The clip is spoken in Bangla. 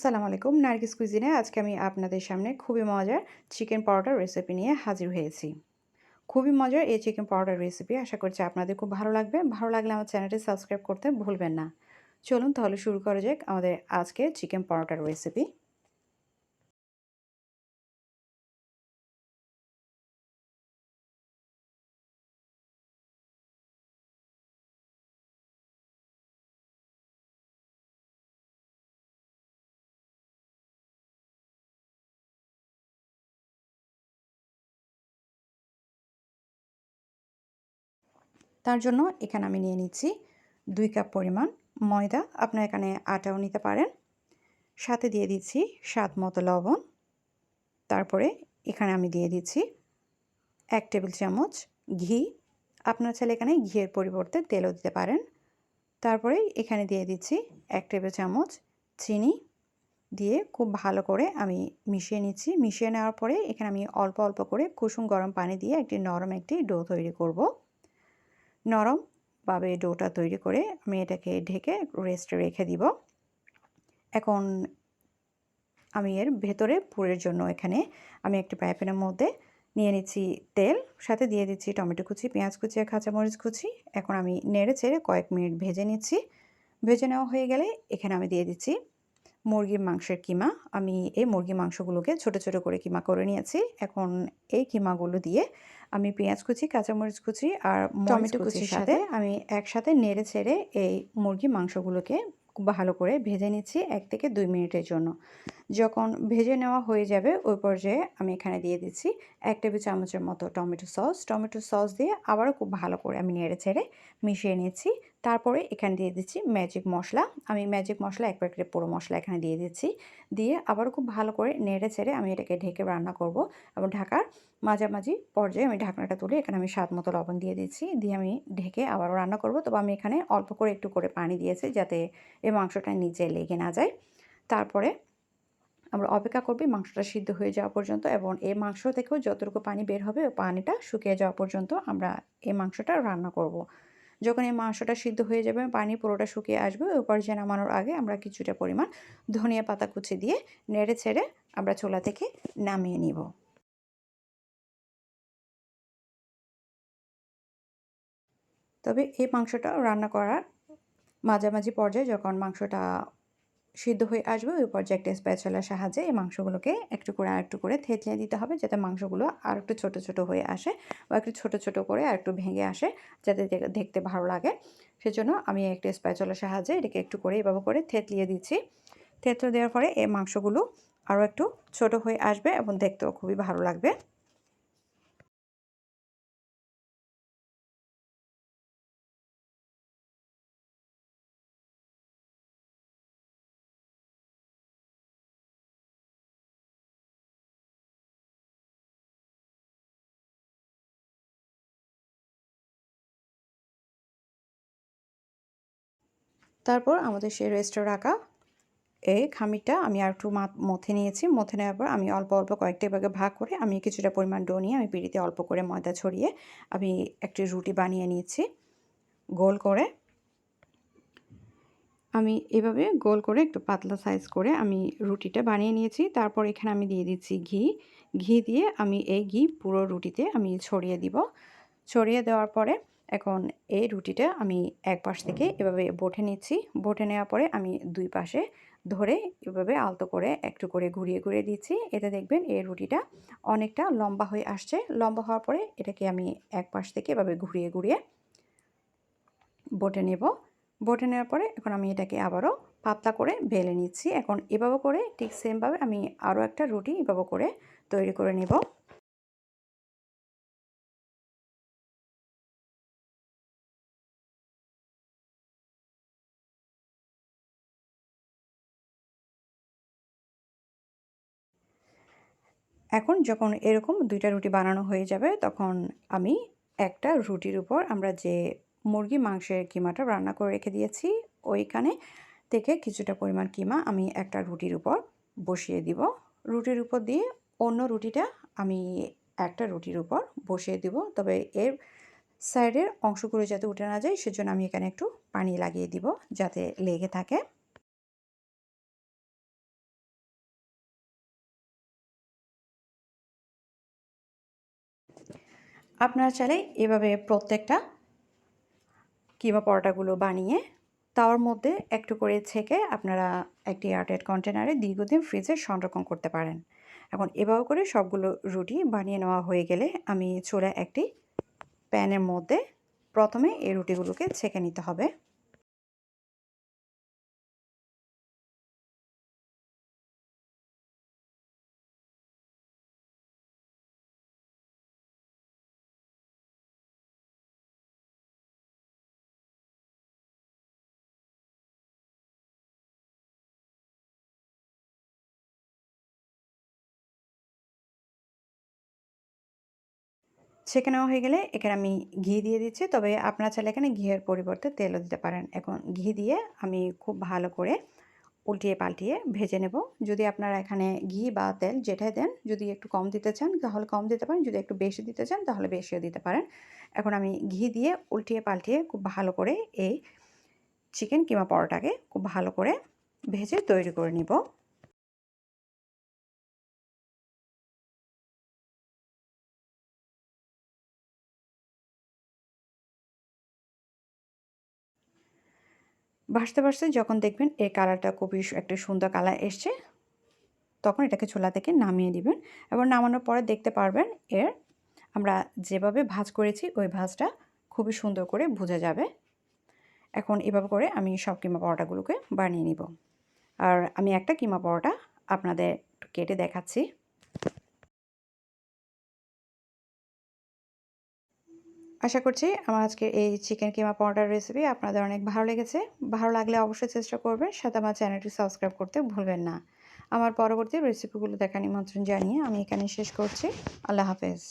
আসসালামু আলাইকুম। নার্গিস কুইজিনে আজকে আমি আপনাদের সামনে খুবই মজার চিকেন পরোটার রেসিপি নিয়ে হাজির হয়েছি। খুবই মজার এই চিকেন পরোটার রেসিপি আশা করছি আপনাদের খুব ভালো লাগবে। ভালো লাগলে আমার চ্যানেলটি সাবস্ক্রাইব করতে ভুলবেন না। চলুন তাহলে শুরু করা যাক আমাদের আজকে চিকেন পরোটার রেসিপি তার জন্য এখানে আমি নিয়ে নিচ্ছি দুই কাপ পরিমাণ ময়দা। আপনার এখানে আটাও নিতে পারেন। সাথে দিয়ে দিচ্ছি স্বাদ মতো লবণ। তারপরে এখানে আমি দিয়ে দিচ্ছি এক টেবিল চামচ ঘি। আপনার ছেলে এখানে ঘিয়ের পরিবর্তে তেলও দিতে পারেন। তারপরে এখানে দিয়ে দিচ্ছি এক টেবিল চামচ চিনি। দিয়ে খুব ভালো করে আমি মিশিয়ে নিচ্ছি। মিশিয়ে নেওয়ার পরে এখানে আমি অল্প অল্প করে কুসুম গরম পানি দিয়ে একটি নরম একটি ডো তৈরি করব। নরমভাবে ডোটা তৈরি করে আমি এটাকে ঢেকে রেস্টে রেখে দিব। এখন আমি এর ভেতরে পুরের জন্য এখানে আমি একটি পাইপেনের মধ্যে নিয়ে নিচ্ছি তেল, সাথে দিয়ে দিচ্ছি টমেটো কুচি, পেঁয়াজ কুচি আর কাঁচামরিচ কুচি। এখন আমি নেড়ে চেড়ে কয়েক মিনিট ভেজে নিচ্ছি। ভেজে নেওয়া হয়ে গেলে এখানে আমি দিয়ে দিচ্ছি মুরগির মাংসের কিমা। আমি এই মুরগি মাংসগুলোকে ছোট ছোট করে কিমা করে নিয়েছি। এখন এই কিমাগুলো দিয়ে আমি পেঁয়াজ কুচি কাঁচামরিচ কুচি আর টমেটো কুচির সাথে আমি একসাথে নেড়ে ছেড়ে এই মুরগি মাংসগুলোকে ভালো করে ভেজে নিচ্ছি এক থেকে দুই মিনিটের জন্য। যখন ভেজে নেওয়া হয়ে যাবে, ওই পর্যায়ে আমি এখানে দিয়ে দিচ্ছি এক টেবিল চামচের মতো টমেটো সস। টমেটো সস দিয়ে আবারও খুব ভালো করে আমি নেড়ে ছেড়ে মিশিয়ে নিচ্ছি। তারপরে এখানে দিয়ে দিচ্ছি ম্যাজিক মশলা। আমি ম্যাজিক মশলা এক প্যাকেটের পুরো মশলা এখানে দিয়ে দিচ্ছি। দিয়ে আবারও খুব ভালো করে নেড়ে ছেড়ে আমি এটাকে ঢেকে রান্না করব এবং ঢাকার মাঝামাঝি পর্যায়ে আমি ঢাকনাটা তুলে এখানে আমি স্বাদ মতো লবণ দিয়ে দিচ্ছি। দিয়ে আমি ঢেকে আবারও রান্না করব। তবে আমি এখানে অল্প করে একটু করে পানি দিয়েছি যাতে এই মাংসটা নিচে লেগে না যায়। তারপরে আমরা অপেক্ষা করবি মাংসটা সিদ্ধ হয়ে যাওয়া পর্যন্ত এবং এই মাংস থেকেও যতটুকু পানি বের হবে পানিটা শুকিয়ে যাওয়া পর্যন্ত আমরা এই মাংসটা রান্না করব। যখন এই মাংসটা সিদ্ধ হয়ে যাবে পানি পুরোটা শুকিয়ে আসবে, ওই পর্যায়ে নামানোর আগে আমরা কিছুটা পরিমাণ ধনিয়া পাতা কুচি দিয়ে নেড়ে ছেড়ে আমরা চোলা থেকে নামিয়ে নিব তবে এই মাংসটা রান্না করার মাঝামাঝি পর্যায়ে যখন মাংসটা সিদ্ধ হয়ে আসবে, ওই পর্যায়ে একটা স্প্যাচলার সাহায্যে এই মাংসগুলোকে একটু করে আর একটু করে থেতলে দিতে হবে, যাতে মাংসগুলো আর একটু ছোটো ছোটো হয়ে আসে বা একটু ছোটো ছোটো করে আর একটু ভেঙে আসে, যাতে দেখতে ভালো লাগে। সেজন্য আমি একটা স্প্যাচলার সাহায্যে এটাকে একটু করে এভাবে করে থেতলিয়ে দিচ্ছি। থেতলে দেওয়ার পরে এই মাংসগুলো আরও একটু ছোট হয়ে আসবে এবং দেখতেও খুবই ভালো লাগবে। তারপর আমাদের সেই রেস্টে রাখা। এই খামিরটা আমি আর একটু মথে নিয়েছি। মথে নেওয়ার পর আমি অল্প অল্প কয়েকটা ভাগে ভাগ করে আমি কিছুটা পরিমাণ ডো নিয়ে আমি পিড়িতে অল্প করে ময়দা ছড়িয়ে আমি একটি রুটি বানিয়ে নিয়েছি গোল করে। আমি এভাবে গোল করে একটু পাতলা সাইজ করে আমি রুটিটা বানিয়ে নিয়েছি। তারপর এখানে আমি দিয়ে দিচ্ছি ঘি। ঘি দিয়ে আমি এই ঘি পুরো রুটিতে আমি ছড়িয়ে দিব। ছড়িয়ে দেওয়ার পরে এখন এই রুটিটা আমি এক পাশ থেকে এভাবে বটে নিচ্ছি। বটে নেওয়ার পরে আমি দুই পাশে ধরে এভাবে আলতো করে একটু করে ঘুরিয়ে ঘুরিয়ে দিচ্ছি। এতে দেখবেন এই রুটিটা অনেকটা লম্বা হয়ে আসছে। লম্বা হওয়ার পরে এটাকে আমি এক পাশ থেকে এভাবে ঘুরিয়ে ঘুরিয়ে বটে নেব। বটে নেওয়ার পরে এখন আমি এটাকে আবারও পাতলা করে বেলে নিচ্ছি। এখন এভাবে করে ঠিক সেমভাবে আমি আরও একটা রুটি এভাবে করে তৈরি করে নেব। এখন যখন এরকম দুইটা রুটি বানানো হয়ে যাবে, তখন আমি একটা রুটির উপর আমরা যে মুরগি মাংসের কিমাটা রান্না করে রেখে দিয়েছি, ওইখানে থেকে কিছুটা পরিমাণ কিমা আমি একটা রুটির উপর বসিয়ে দিব। রুটির উপর দিয়ে অন্য রুটিটা আমি একটা রুটির উপর বসিয়ে দিব। তবে এর সাইডের অংশগুলো যাতে উঠে না যায়, সেজন্য আমি এখানে একটু পানি লাগিয়ে দিব যাতে লেগে থাকে। আপনারা চাইলে এভাবে প্রত্যেকটা কিমা পরোটাগুলো বানিয়ে তার মধ্যে একটু করে ছেঁকে আপনারা একটি এয়ারটাইট কন্টেনারে দীর্ঘদিন ফ্রিজে সংরক্ষণ করতে পারেন। এখন এভাবে করে সবগুলো রুটি বানিয়ে নেওয়া হয়ে গেলে আমি চুলা একটি প্যানের মধ্যে প্রথমে এই রুটিগুলোকে ছেঁকে নিতে হবে। ছেঁকে নেওয়া হয়ে গেলে এখানে আমি ঘি দিয়ে দিচ্ছি। তবে আপনারা চাইলে এখানে ঘিয়ের পরিবর্তে তেলও দিতে পারেন। এখন ঘি দিয়ে আমি খুব ভালো করে উল্টিয়ে পাল্টিয়ে ভেজে নেব। যদি আপনারা এখানে ঘি বা তেল যেটাই দেন, যদি একটু কম দিতে চান, তাহলে কম দিতে পারেন। যদি একটু বেশি দিতে চান, তাহলে বেশিও দিতে পারেন। এখন আমি ঘি দিয়ে উল্টিয়ে পাল্টিয়ে খুব ভালো করে এই চিকেন কিংবা পরোটাকে খুব ভালো করে ভেজে তৈরি করে নিব। ভাসতে ভাসতে যখন দেখবেন এই কালারটা খুবই একটা সুন্দর কালার এসছে, তখন এটাকে ছোলা থেকে নামিয়ে দিবেন। এবং নামানোর পরে দেখতে পারবেন এর আমরা যেভাবে ভাজ করেছি, ওই ভাজটা খুবই সুন্দর করে বোঝা যাবে। এখন এভাবে করে আমি সব কিমা পরোটাগুলোকে বানিয়ে নিব। আর আমি একটা কিমা পরোটা আপনাদের কেটে দেখাচ্ছি। আশা করছি আমার আজকে এই চিকেন কিমা পাউডার রেসিপি আপনাদের অনেক ভালো লেগেছে। ভালো লাগলে অবশ্যই চেষ্টা করবেন, সাথে আমার চ্যানেলটি সাবস্ক্রাইব করতে ভুলবেন না। আমার পরবর্তী রেসিপিগুলো দেখার নিমন্ত্রণ জানিয়ে আমি এখানে শেষ করছি। আল্লাহ হাফেজ।